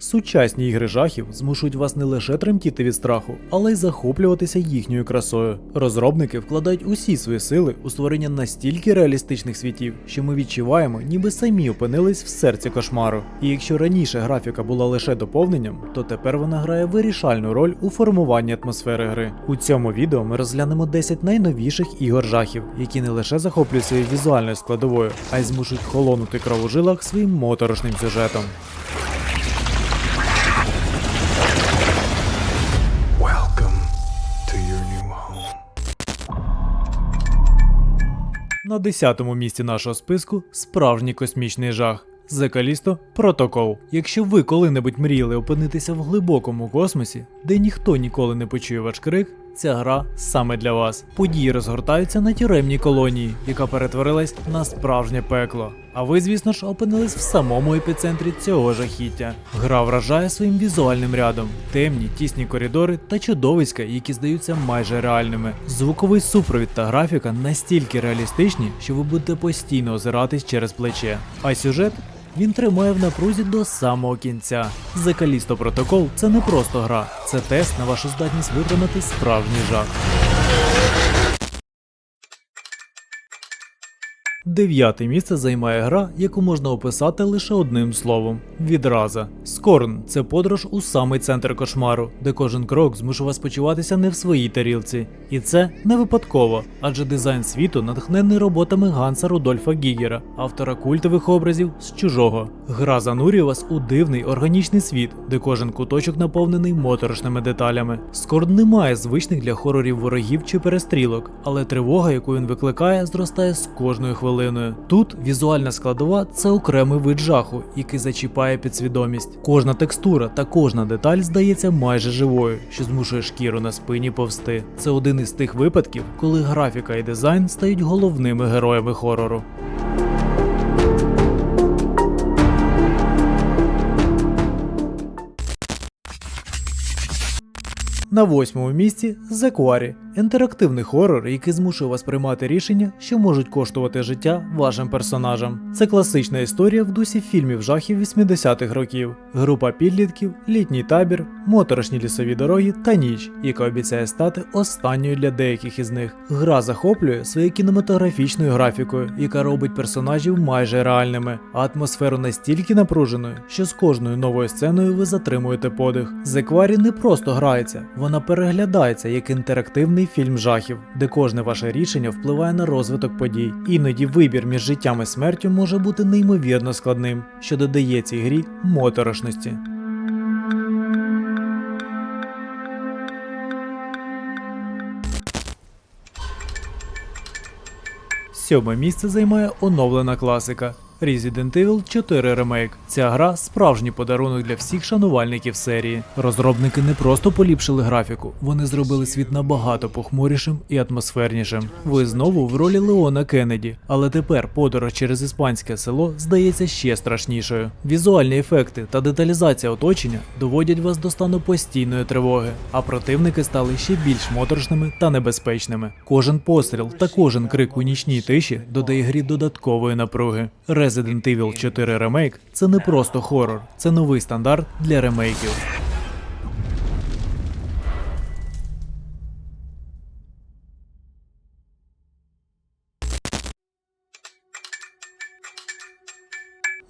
Сучасні ігри жахів змушують вас не лише тремтіти від страху, але й захоплюватися їхньою красою. Розробники вкладають усі свої сили у створення настільки реалістичних світів, що ми відчуваємо, ніби самі опинились в серці кошмару. І якщо раніше графіка була лише доповненням, то тепер вона грає вирішальну роль у формуванні атмосфери гри. У цьому відео ми розглянемо 10 найновіших ігор жахів, які не лише захоплюють своєю візуальною складовою, а й змушують холонути кров у жилах своїм моторошним сюжетом. На 10-му місці нашого списку справжній космічний жах. Callisto Protocol. Якщо ви коли-небудь мріяли опинитися в глибокому космосі, де ніхто ніколи не почує ваш крик, ця гра саме для вас. Події розгортаються на тюремній колонії, яка перетворилась на справжнє пекло. А ви, звісно ж, опинились в самому епіцентрі цього жахіття. Гра вражає своїм візуальним рядом, темні, тісні коридори та чудовиська, які здаються майже реальними. Звуковий супровід та графіка настільки реалістичні, що ви будете постійно озиратись через плече. А сюжет він тримає в напрузі до самого кінця. The Callisto Protocol – це не просто гра, це тест на вашу здатність витримати справжній жах. Дев'яте місце займає гра, яку можна описати лише одним словом відраза. Скорн це подорож у самий центр кошмару, де кожен крок змушує вас почуватися не в своїй тарілці. І це не випадково, адже дизайн світу натхнений роботами Ганса Рудольфа Гігера, автора культових образів з чужого. Гра занурює вас у дивний органічний світ, де кожен куточок наповнений моторошними деталями. Скорн не має звичних для хорорів ворогів чи перестрілок, але тривога, яку він викликає, зростає з кожною хвилиною. Тут візуальна складова це окремий вид жаху, який зачіпає підсвідомість. Кожна текстура та кожна деталь здається майже живою, що змушує шкіру на спині повсти. Це один із тих випадків, коли графіка і дизайн стають головними героями хорору. На восьмому місці The інтерактивний хорор, який змушує вас приймати рішення, що можуть коштувати життя вашим персонажам. Це класична історія в дусі фільмів жахів 80-х років. Група підлітків, літній табір, моторошні лісові дороги та ніч, яка обіцяє стати останньою для деяких із них. Гра захоплює своєю кінематографічною графікою, яка робить персонажів майже реальними, а атмосферу настільки напруженою, що з кожною новою сценою ви затримуєте подих. Quarry не просто грається, вона переглядається як інтерактивний фільм жахів, де кожне ваше рішення впливає на розвиток подій. Іноді вибір між життям і смертю може бути неймовірно складним, що додає цій грі моторошності. Сьоме місце займає оновлена класика Resident Evil 4 Remake. Ця гра справжній подарунок для всіх шанувальників серії. Розробники не просто поліпшили графіку, вони зробили світ набагато похмурішим і атмосфернішим. Ви знову в ролі Леона Кеннеді, але тепер подорож через іспанське село здається ще страшнішою. Візуальні ефекти та деталізація оточення доводять вас до стану постійної тривоги, а противники стали ще більш моторошними та небезпечними. Кожен постріл та кожен крик у нічній тиші додає грі додаткової напруги. Resident Evil 4 Remake – це не просто хорор, це новий стандарт для ремейків.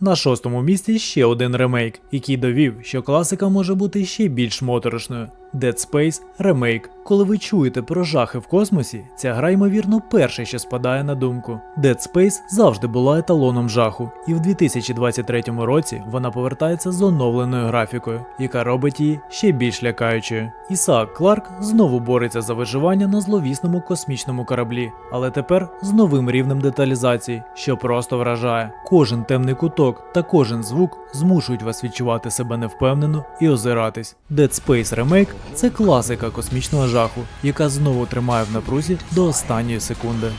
На шостому місці ще один ремейк, який довів, що класика може бути ще більш моторошною. Dead Space Remake. Коли ви чуєте про жахи в космосі, ця гра, ймовірно, перше, що спадає на думку. Dead Space завжди була еталоном жаху, і в 2023 році вона повертається з оновленою графікою, яка робить її ще більш лякаючою. Ісаак Кларк знову бореться за виживання на зловісному космічному кораблі, але тепер з новим рівнем деталізації, що просто вражає. Кожен темний куток та кожен звук змушують вас відчувати себе невпевнено і озиратись. Dead Space Remake – це класика космічного жаху, яка знову тримає в напрузі до останньої секунди.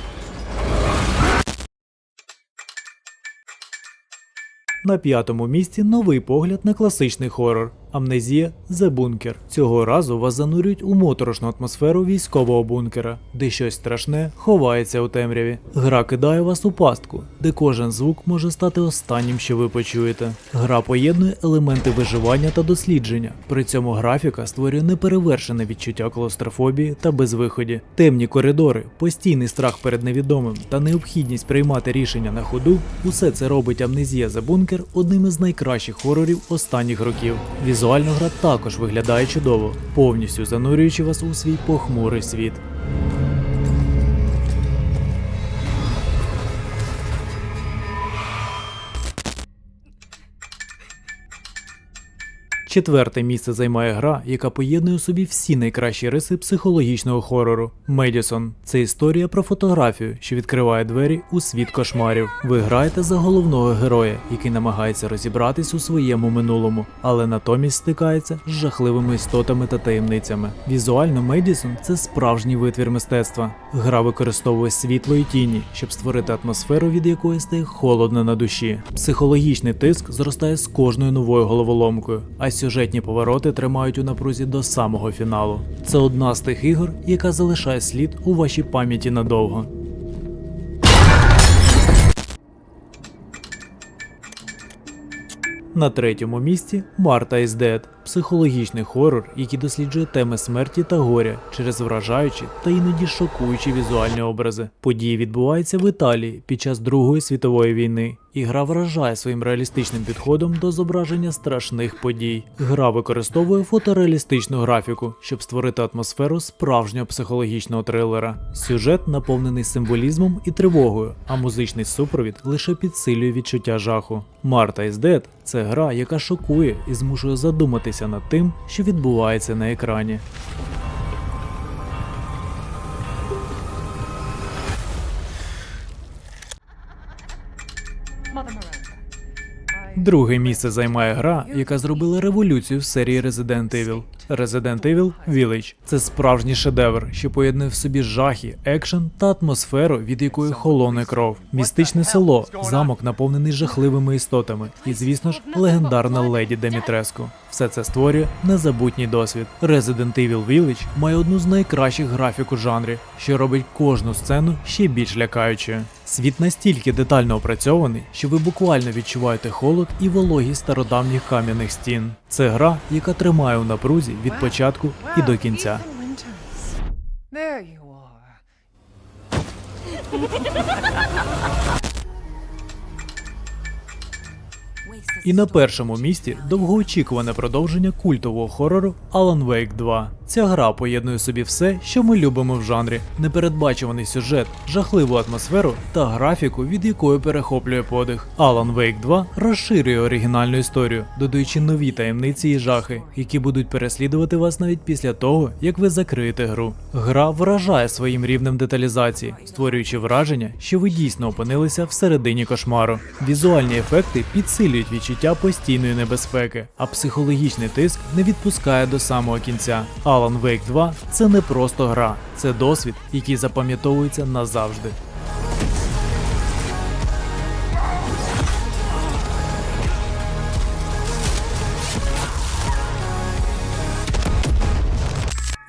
На п'ятому місці новий погляд на класичний хорор Амнезія The Bunker. Цього разу вас занурюють у моторошну атмосферу військового бункера, де щось страшне ховається у темряві. Гра кидає вас у пастку, де кожен звук може стати останнім, що ви почуєте. Гра поєднує елементи виживання та дослідження. При цьому графіка створює неперевершене відчуття клаустрофобії та безвиході. Темні коридори, постійний страх перед невідомим та необхідність приймати рішення на ходу. Усе це робить Амнезія The Bunker одним із найкращих хорорів останніх років. Візуально гра також виглядає чудово, повністю занурюючи вас у свій похмурий світ. Четверте місце займає гра, яка поєднує у собі всі найкращі риси психологічного хорору. Медісон це історія про фотографію, що відкриває двері у світ кошмарів. Ви граєте за головного героя, який намагається розібратись у своєму минулому, але натомість стикається з жахливими істотами та таємницями. Візуально Медісон це справжній витвір мистецтва. Гра використовує світло і тіні, щоб створити атмосферу, від якої стає холодно на душі. Психологічний тиск зростає з кожною новою головоломкою, а сюжетні повороти тримають у напрузі до самого фіналу. Це одна з тих ігор, яка залишає слід у вашій пам'яті надовго. На третьому місці Марта is Dead – психологічний хорор, який досліджує теми смерті та горя через вражаючі та іноді шокуючі візуальні образи. Події відбуваються в Італії під час Другої світової війни. І гра вражає своїм реалістичним підходом до зображення страшних подій. Гра використовує фотореалістичну графіку, щоб створити атмосферу справжнього психологічного трилера. Сюжет наповнений символізмом і тривогою, а музичний супровід лише підсилює відчуття жаху. Марта is Dead – це гра, яка шокує і змушує задуматися над тим, що відбувається на екрані. Друге місце займає гра, яка зробила революцію в серії Resident Evil. Resident Evil Village – це справжній шедевр, що поєднує в собі жахи, екшен та атмосферу, від якої холоне кров. Містичне село, замок наповнений жахливими істотами, і, звісно ж, легендарна леді Демітреску. Все це створює незабутній досвід. Resident Evil Village має одну з найкращих графік у жанрі, що робить кожну сцену ще більш лякаючою. Світ настільки детально опрацьований, що ви буквально відчуваєте холод і вологість стародавніх кам'яних стін. Це гра, яка тримає у напрузі від початку і до кінця. There you are. І на першому місці довгоочікуване продовження культового хорору Alan Wake 2. Ця гра поєднує собі все, що ми любимо в жанрі: непередбачуваний сюжет, жахливу атмосферу та графіку, від якої перехоплює подих. Alan Wake 2 розширює оригінальну історію, додаючи нові таємниці і жахи, які будуть переслідувати вас навіть після того, як ви закриєте гру. Гра вражає своїм рівнем деталізації, створюючи враження, що ви дійсно опинилися всередині кошмару. Візуальні ефекти підсилюють відчуття постійної небезпеки, а психологічний тиск не відпускає до самого кінця. Alan Wake 2 це не просто гра, це досвід, який запам'ятовується назавжди.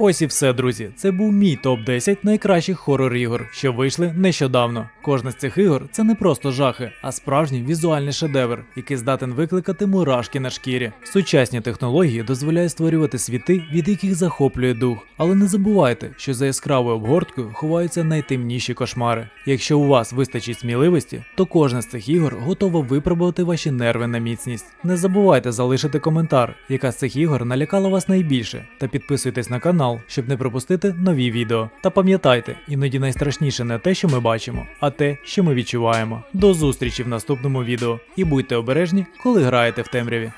Ось і все, друзі. Це був мій топ 10 найкращих хорор ігор, що вийшли нещодавно. Кожна з цих ігор це не просто жахи, а справжній візуальний шедевр, який здатен викликати мурашки на шкірі. Сучасні технології дозволяють створювати світи, від яких захоплює дух. Але не забувайте, що за яскравою обгорткою ховаються найтемніші кошмари. Якщо у вас вистачить сміливості, то кожна з цих ігор готова випробувати ваші нерви на міцність. Не забувайте залишити коментар, яка з цих ігор налякала вас найбільше, та підписуйтесь на канал, щоб не пропустити нові відео. Та пам'ятайте, іноді найстрашніше не те, що ми бачимо, те, що ми відчуваємо. До зустрічі в наступному відео і будьте обережні, коли граєте в темряві.